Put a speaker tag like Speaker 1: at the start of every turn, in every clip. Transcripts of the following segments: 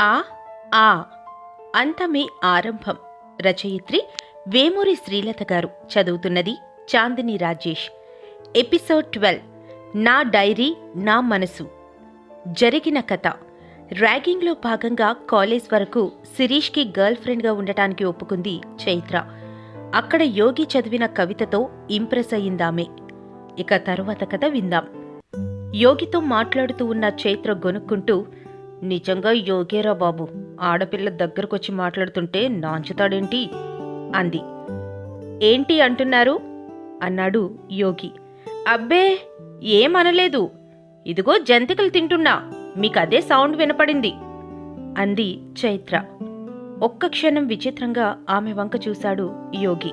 Speaker 1: ఆ ఆ అంతమే ఆరంభం. రచయిత్రి వేమూరి శ్రీలత గారు చదువుతున్నది చాందిని రాజేష్. Episode twelve. నా డైరీ నా మనసు. జరిగిన కథ. ర్యాగింగ్లో భాగంగా కాలేజ్ వరకు శిరీష్కి గర్ల్ ఫ్రెండ్గా ఉండటానికి ఒప్పుకుంది చైత్ర. అక్కడ యోగి చదివిన కవితతో ఇంప్రెస్ అయిందామే ఇక తరువాత కథ విందాం. యోగితో మాట్లాడుతూ ఉన్న చైత్ర గొనుక్కుంటూ నిజంగా యోగేరా బాబు ఆడపిల్ల దగ్గరకొచ్చి మాట్లాడుతుంటే నాంచుతాడేంటి? అంది. ఏంటి అంటున్నారు? అన్నాడు యోగి. అబ్బే ఏమనలేదు. ఇదిగో జంతికలు తింటున్నా మీకదే సౌండ్ వినపడింది అంది చైత్ర. ఒక్క క్షణం విచిత్రంగా ఆమె వంక చూశాడు యోగి.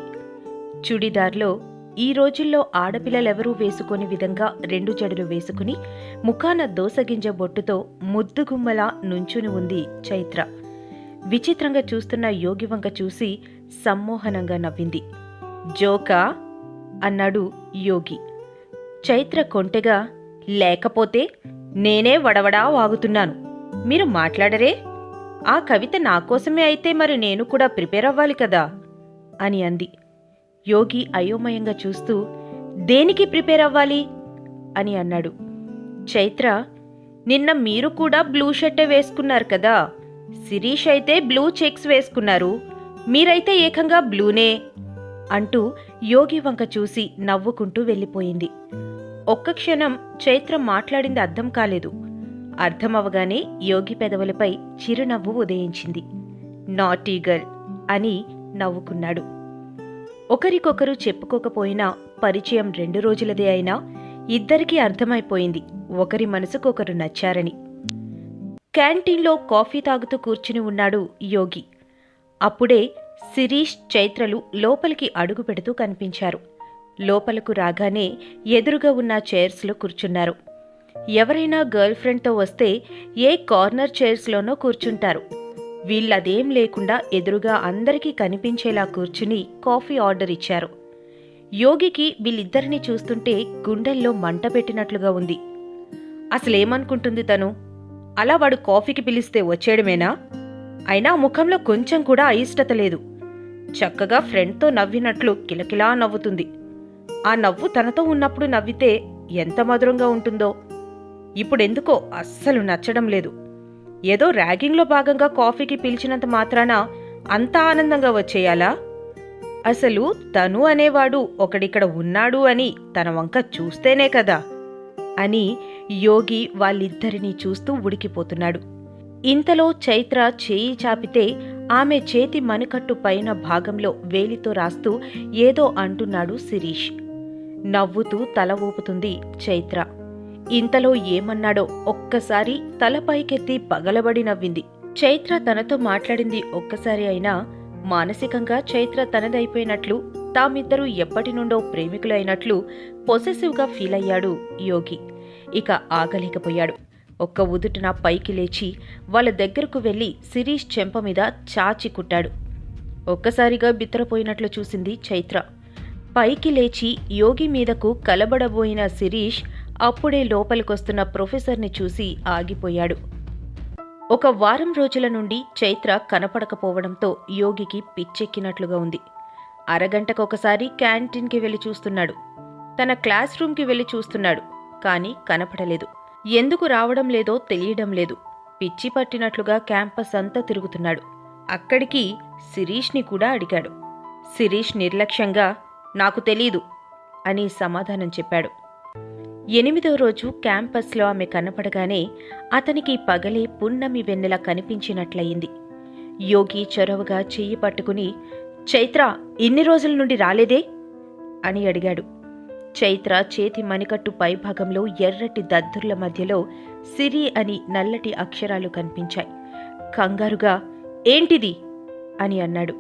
Speaker 1: చుడిదార్లో ఈ రోజుల్లో ఆడపిల్లలెవరూ వేసుకొని విధంగా రెండు జడలు వేసుకుని ముఖాన దోసగింజ బొట్టుతో ముద్దుగుమ్మలా నుంచుని ఉంది చైత్ర. విచిత్రంగా చూస్తున్న యోగి వంక చూసి సమ్మోహనంగా నవ్వింది. జోకా? అన్నాడు యోగి. చైత్ర కొంటెగా లేకపోతే నేనే వడవడా వాగుతున్నాను. మీరు మాట్లాడరే? ఆ కవిత నా కోసమే అయితే మరి నేను కూడా ప్రిపేర్ అవ్వాలి కదా? అని అంది. యోగి అయోమయంగా చూస్తూ దేనికి ప్రిపేర్ అవ్వాలి? అని అన్నాడు. చైత్ర నిన్న మీరు కూడా బ్లూ షర్టే వేసుకున్నారు కదా. శిరీష్ అయితే బ్లూ చెక్స్ వేసుకున్నారు. మీరైతే ఏకంగా బ్లూనే? అంటూ యోగి వంక చూసి నవ్వుకుంటూ వెళ్ళిపోయింది. ఒక్క క్షణం చైత్ర మాట్లాడింది అర్థం కాలేదు. అర్థమవగానే యోగి పెదవులపై చిరునవ్వు ఉదయించింది. నాటీ గర్ల్ అని నవ్వుకున్నాడు. ఒకరికొకరు చెప్పుకోకపోయినా పరిచయం రెండు రోజులదే అయినా ఇద్దరికీ అర్థమైపోయింది. ఒకరి మనసుకొకరు నచ్చారని. క్యాంటీన్లో కాఫీ తాగుతూ కూర్చుని ఉన్నాడు యోగి. అప్పుడే శిరీష్ చైత్రలు లోపలికి అడుగు పెడుతూ కనిపించారు. లోపలకు రాగానే ఎదురుగా ఉన్న చైర్స్లో కూర్చున్నారు. ఎవరైనా గర్ల్ ఫ్రెండ్తో వస్తే ఏ కార్నర్ చైర్స్లోనో కూర్చుంటారు. వీళ్ళదేం లేకుండా ఎదురుగా అందరికీ కనిపించేలా కూర్చుని కాఫీ ఆర్డర్ ఇచ్చారు. యోగికి వీళ్ళిద్దరిని చూస్తుంటే గుండెల్లో మంట పెట్టినట్లుగా ఉంది. అసలేమనుకుంటుంది తను? అలా వాడు కాఫీకి పిలిస్తే వచ్చేయడమేనా? అయినా ముఖంలో కొంచెం కూడా అయిష్టత లేదు. చక్కగా ఫ్రెండ్తో నవ్వినట్లు కిలకిలా నవ్వుతుంది. ఆ నవ్వు తనతో ఉన్నప్పుడు నవ్వితే ఎంత మధురంగా ఉంటుందో. ఇప్పుడెందుకో అస్సలు నచ్చడం లేదు. ఏదో ర్యాగింగ్లో భాగంగా కాఫీకి పిలిచినంత మాత్రాన అంత ఆనందంగా వచ్చేయాలా? అసలు తను అనేవాడు ఒకడిక్కడ ఉన్నాడు అని తన వంక చూస్తేనే కదా అని యోగి వాళ్ళిద్దరినీ చూస్తూ ఉడికిపోతున్నాడు. ఇంతలో చైత్ర చేయి చాపితే ఆమె చేతి మణికట్టు పైన భాగంలో వేలితో రాస్తూ ఏదో అంటున్నాడు శిరీష్. నవ్వుతూ తల ఊపుతుంది చైత్ర. ఇంతలో ఏమన్నాడో ఒక్కసారి తల పైకెత్తి పగలబడి నవ్వింది. చైత్ర తనతో మాట్లాడింది ఒక్కసారి అయినా మానసికంగా చైత్ర తనదైపోయినట్లు తామిద్దరూ ఎప్పటి నుండో ప్రేమికులైనట్లు పొసెసివ్గా ఫీల్ అయ్యాడు యోగి. ఇక ఆగలేకపోయాడు. ఒక్క ఉదుటిన పైకి లేచి వాళ్ళ దగ్గరకు వెళ్ళి శిరీష్ చెంప మీద చాచి కుట్టాడు. ఒక్కసారిగా బిత్తరపోయినట్లు చూసింది చైత్ర. పైకి లేచి యోగి మీదకు కలబడబోయిన శిరీష్ అప్పుడే లోపలికొస్తున్న ప్రొఫెసర్ని చూసి ఆగిపోయాడు. ఒక వారం రోజుల నుండి చైత్ర కనపడకపోవడంతో యోగికి పిచ్చెక్కినట్లుగా ఉంది. అరగంటకొకసారి క్యాంటీన్కి వెళ్ళి చూస్తున్నాడు. తన క్లాస్ రూమ్కి వెళ్ళి చూస్తున్నాడు కానీ కనపడలేదు. ఎందుకు రావడం లేదో తెలియడం లేదు. పిచ్చి పట్టినట్లుగా క్యాంపస్ అంతా తిరుగుతున్నాడు. అక్కడికి శిరీష్ని కూడా అడిగాడు. శిరీష్ నిర్లక్ష్యంగా నాకు తెలీదు అని సమాధానం చెప్పాడు. ఎనిమిదో రోజు క్యాంపస్లో ఆమె కనపడగానే అతనికి పగలే పున్నమి వెన్నెల కనిపించినట్లయింది. యోగి చొరవగా చెయ్యి పట్టుకుని చైత్ర ఇన్ని రోజుల నుండి రాలేదే? అని అడిగాడు. చైత్ర చేతి మణికట్టు పైభాగంలో ఎర్రటి దద్దుర్ల మధ్యలో సిరి అని నల్లటి అక్షరాలు కనిపించాయి. కంగారుగా ఏంటిది? అని అన్నాడు.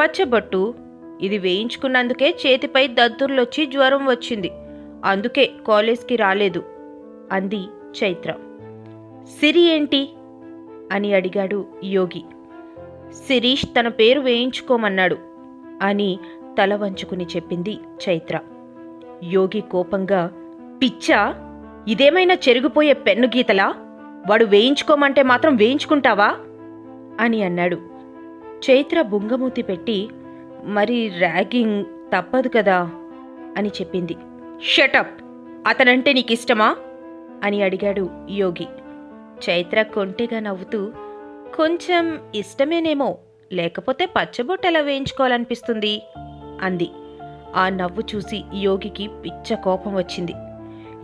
Speaker 1: పచ్చబొట్టు ఇది వేయించుకున్నందుకే చేతిపై దద్దుర్లొచ్చి జ్వరం వచ్చింది. అందుకే కాలేజ్కి రాలేదు అంది చైత్ర. సిరి ఏంటి? అని అడిగాడు యోగి. శిరీష్ తన పేరు వేయించుకోమన్నాడు అని తల వంచుకుని చెప్పింది చైత్ర. యోగి కోపంగా పిచ్చా ఇదేమైనా చెరిగిపోయే పెన్ను గీతలా? వాడు వేయించుకోమంటే మాత్రం వేయించుకుంటావా? అని అన్నాడు. చైత్ర బుంగమూతి పెట్టి మరి ర్యాగింగ్ తప్పదు కదా అని చెప్పింది. షటప్ అతనంటే నీకిష్టమా? అని అడిగాడు యోగి. చైత్ర కొంటెగా నవ్వుతూ కొంచెం ఇష్టమేనేమో లేకపోతే పచ్చబొట్టు ఎలా వేయించుకోవాలనిపిస్తుంది? అంది. ఆ నవ్వు చూసి యోగికి పిచ్చ కోపం వచ్చింది.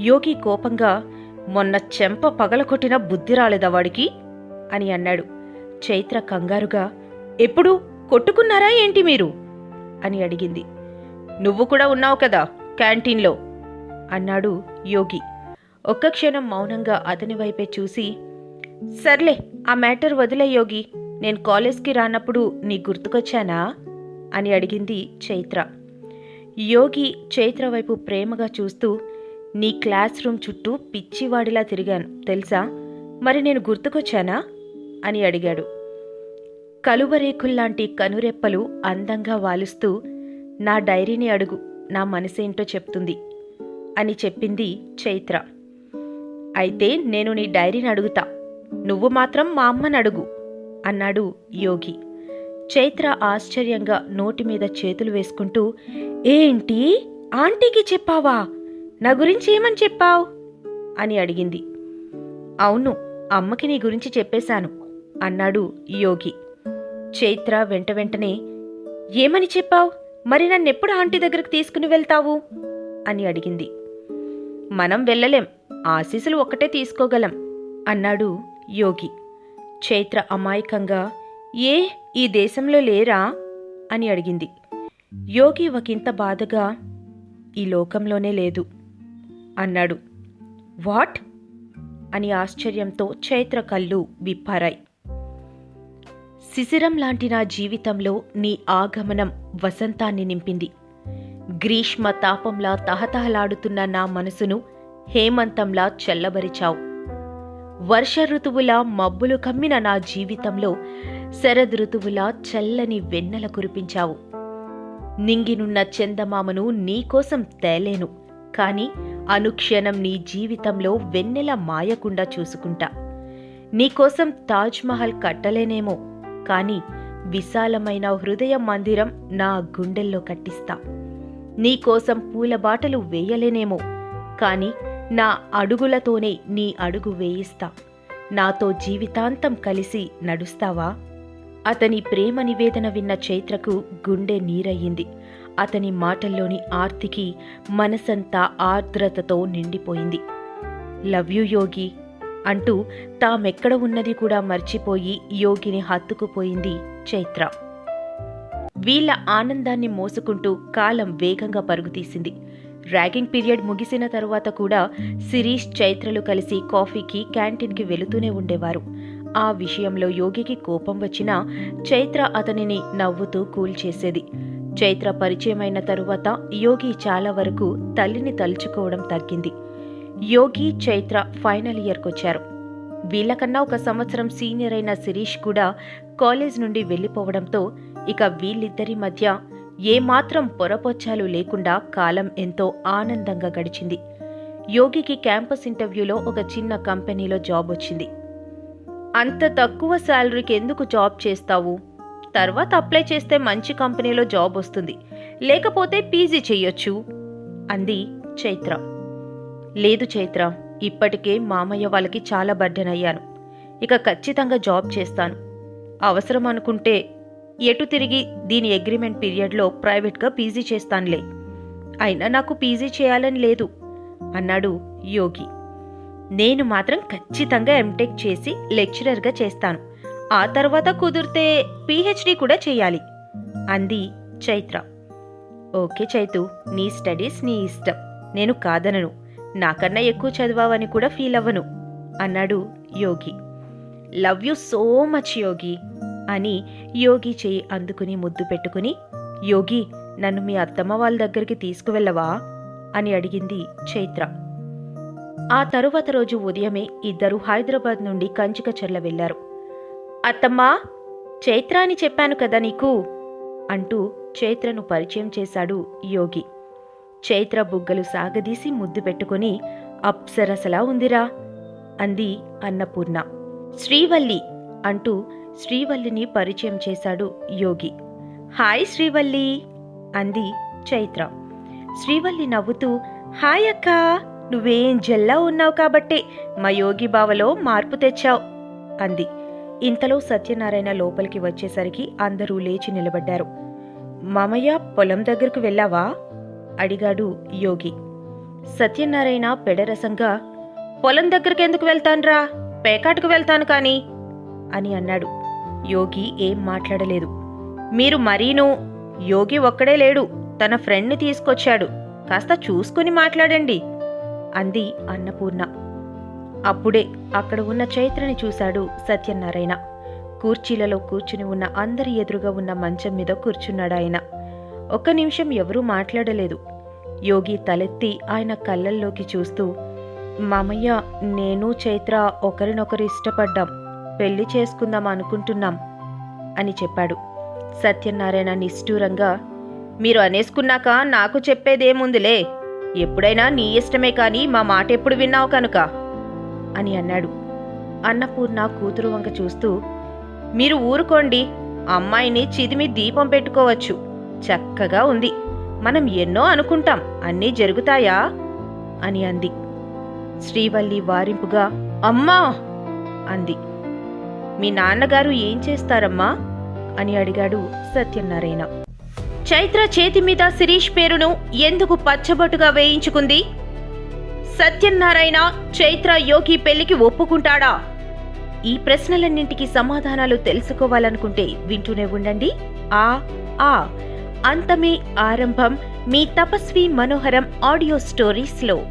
Speaker 1: యోగి కోపంగా మొన్న చెంప పగలకొట్టిన బుద్ధి రాలేదా వాడికి? అని అన్నాడు. చైత్ర కంగారుగా ఎప్పుడు? కొట్టుకున్నారా ఏంటి మీరు? అని అడిగింది. నువ్వు కూడా ఉన్నావు కదా క్యాంటీన్లో అన్నాడు యోగి. ఒక్క క్షణం మౌనంగా అతని వైపే చూసి సర్లే ఆ మ్యాటర్ వదిలే యోగి నేను కాలేజ్కి రానప్పుడు నీ గుర్తుకొచ్చానా? అని అడిగింది చైత్ర. యోగి చైత్ర వైపు ప్రేమగా చూస్తూ నీ క్లాస్ రూమ్ చుట్టూ పిచ్చివాడిలా తిరిగాను తెలుసా? మరి నేను గుర్తుకొచ్చానా? అని అడిగాడు. కలువరేకుల్లాంటి కనురెప్పలు అందంగా వాలుస్తూ నా డైరీని అడుగు నా మనసేంటో చెప్తుంది అని చెప్పింది చైత్ర. అయితే నేను నీ డైరీని అడుగుతా. నువ్వు మాత్రం మా అమ్మని అడుగు అన్నాడు యోగి. చైత్ర ఆశ్చర్యంగా నోటి మీద చేతులు వేసుకుంటూ ఏంటి? ఆంటీకి చెప్పావా? నా గురించి ఏమని చెప్పావు? అని అడిగింది. అవును అమ్మకి నీ గురించి చెప్పేశాను అన్నాడు యోగి. చైత్ర వెంట వెంటనే ఏమని చెప్పావు? మరి నన్నెప్పుడు ఆంటీ దగ్గరకు తీసుకుని వెళ్తావు? అని అడిగింది. మనం వెళ్ళలేం. ఆశీసులు ఒక్కటే తీసుకోగలం అన్నాడు యోగి. చైత్ర అమాయకంగా ఏ ఈ దేశంలో లేరా? అని అడిగింది. యోగి ఒకంత బాధగా ఈ లోకంలోనే లేదు అన్నాడు. వాట్? అని ఆశ్చర్యంతో చైత్ర కళ్ళు విప్పారాయి. శిశిరం లాంటి నా జీవితంలో నీ ఆగమనం వసంతాన్ని నింపింది. గ్రీష్మ తాపంలా తహతహలాడుతున్న నా మనసును హేమంతంలా చల్లబరిచావు. వర్ష ఋతువులా మబ్బులు కమ్మిన నా జీవితంలో శరద్ ఋతువులా చల్లని వెన్నెల కురిపించావు. నింగినున్న చందమామను నీకోసం తేలేను కాని అనుక్షణం నీ జీవితంలో వెన్నెల మాయకుండా చూసుకుంటా. నీకోసం తాజ్మహల్ కట్టలేనేమో కానీ విశాలమైన హృదయ మందిరం నా గుండెల్లో కట్టిస్తా. నీకోసం పూల బాటలు వేయలేనేమో కానీ నా అడుగులతోనే నీ అడుగు వేయిస్తా. నాతో జీవితాంతం కలిసి నడుస్తావా? అతని ప్రేమ నివేదన విన్న చైత్రకు గుండె నీరయ్యింది. అతని మాటల్లోని ఆర్తికి మనసంతా ఆర్ద్రతతో నిండిపోయింది. Love you Yogi. అంటూ తామెక్కడ ఉన్నది కూడా మర్చిపోయి యోగిని హత్తుకుపోయింది చైత్ర. వీళ్ళ ఆనందాన్ని మోసుకుంటూ కాలం వేగంగా పరుగుతీసింది. ర్యాగింగ్ పీరియడ్ ముగిసిన తరువాత కూడా శిరీష్ చైత్రలు కలిసి కాఫీకి క్యాంటీన్కి వెళుతూనే ఉండేవారు. ఆ విషయంలో యోగికి కోపం వచ్చినా చైత్ర అతనిని నవ్వుతూ కూల్ చేసేది. చైత్ర పరిచయమైన తరువాత యోగి చాలా వరకు తల్లిని తలుచుకోవడం తగ్గింది. యోగి చైత్ర ఫైనల్ ఇయర్కొచ్చారు. వీళ్ళకన్నా ఒక సంవత్సరం సీనియర్ అయిన శిరీష్ కూడా కాలేజ్ నుండి వెళ్ళిపోవడంతో ఇక వీళ్ళిద్దరి మధ్య ఏమాత్రం పొరపొచ్చాలు లేకుండా కాలం ఎంతో ఆనందంగా గడిచింది. యోగికి క్యాంపస్ ఇంటర్వ్యూలో ఒక చిన్న కంపెనీలో జాబ్ వచ్చింది. అంత తక్కువ శాలరీకి ఎందుకు జాబ్ చేస్తావు? తర్వాత అప్లై చేస్తే మంచి కంపెనీలో జాబ్ వస్తుంది. లేకపోతే పీజీ చెయ్యొచ్చు? అంది చైత్ర. లేదు చైత్ర ఇప్పటికే మామయ్య వాళ్ళకి చాలా బర్డెన్ అయ్యాను ఇక ఖచ్చితంగా జాబ్ చేస్తాను. అవసరం అనుకుంటే ఎటు తిరిగి దీని అగ్రిమెంట్ పీరియడ్లో ప్రైవేట్గా పీజీ చేస్తానులే. అయినా నాకు పీజీ చేయాలని లేదు అన్నాడు యోగి. నేను మాత్రం ఖచ్చితంగా ఎంటెక్ చేసి లెక్చరర్గా చేస్తాను. ఆ తర్వాత కుదిరితే పీహెచ్డీ కూడా చేయాలి అంది చైత్ర. ఓకే చైతు నీ స్టడీస్ నీ ఇష్టం. నేను కాదనను. నాకన్నా ఎక్కువ చదివావని కూడా ఫీల్ అవ్వను అన్నాడు యోగి. లవ్ యూ సో మచ్ యోగి అని యోగి చేయి అందుకుని ముద్దు పెట్టుకుని యోగి నన్ను మీ అత్తమ్మ వాళ్ళ దగ్గరికి తీసుకువెళ్ళవా? అని అడిగింది చైత్ర. ఆ తరువాత రోజు ఉదయమే ఇద్దరు హైదరాబాద్ నుండి కంచికచర్ల వెళ్ళారు అత్తమ్మా చైత్ర అని చెప్పాను కదా నీకు అంటూ చైత్రను పరిచయం చేశాడు యోగి. చైత్ర బుగ్గలు సాగదీసి ముద్దు పెట్టుకుని అప్సరసలా ఉందిరా అంది అన్నపూర్ణ. శ్రీవల్లి అంటూ శ్రీవల్లిని పరిచయం చేశాడు యోగి. హాయ్ శ్రీవల్లి అంది చైత్ర. శ్రీవల్లి నవ్వుతూ హాయ్ అక్క నువ్వేం జల్లా ఉన్నావు కాబట్టే మా యోగి బావలో మార్పు తెచ్చావు అంది. ఇంతలో సత్యనారాయణ లోపలికి వచ్చేసరికి అందరూ లేచి నిలబడ్డారు. మామయ్య పొలం దగ్గరకు వెళ్ళావా? అడిగాడు యోగి. సత్యనారాయణ పెడరసంగా పొలం దగ్గరికి ఎందుకు వెళ్తాన్రా? పేకాటుకు వెళ్తాను కానీ అని అన్నాడు. యోగి ఏం మాట్లాడలేదు. మీరు మరీను యోగి ఒక్కడే లేడు తన ఫ్రెండ్ని తీసుకొచ్చాడు. కాస్త చూసుకుని మాట్లాడండి అంది అన్నపూర్ణ. అప్పుడే అక్కడ ఉన్న చైత్రని చూశాడు సత్యనారాయణ. కూర్చీలలో కూర్చుని ఉన్న అందరి ఎదురుగా ఉన్న మంచం మీద కూర్చున్నాడు ఆయన ఒక్క నిమిషం ఎవరూ మాట్లాడలేదు. యోగి తలెత్తి ఆయన కళ్ళల్లోకి చూస్తూ మామయ్య నేను చైత్ర ఒకరినొకరు ఇష్టపడ్డాం. పెళ్ళి చేసుకుందాం అనుకుంటున్నాం అని చెప్పాడు. సత్యనారాయణ నిష్ఠూరంగా మీరు అనేసుకున్నాక నాకు చెప్పేదేముందిలే. ఎప్పుడైనా నీ ఇష్టమే కానీ మా మాట ఎప్పుడు విన్నావు కనుక అని అన్నాడు. అన్నపూర్ణ కూతురు వంక చూస్తూ మీరు ఊరుకోండి. అమ్మాయిని చిదిమి దీపం పెట్టుకోవచ్చు. చక్కగా ఉంది. మనం ఎన్నో అనుకుంటాం అన్నీ జరుగుతాయా? అని అంది. శ్రీవల్లి వారింపుగా అమ్మా! అంది. మీ నాన్నగారు ఏం చేస్తారమ్మా? అని అడిగాడు సత్యనారాయణ. చైత్ర చేతి మీద శిరీష్ పేరును ఎందుకు పచ్చబొట్టుగా వేయించుకుంది? సత్యనారాయణ చైత్ర యోగి పెళ్ళికి ఒప్పుకుంటాడా? ఈ ప్రశ్నలన్నింటికి సమాధానాలు తెలుసుకోవాలనుకుంటే వింటూనే ఉండండి. ఆ ఆ అంతమే ఆరంభం మీ తపస్వి మనోహరం ఆడియో స్టోరీస్లో.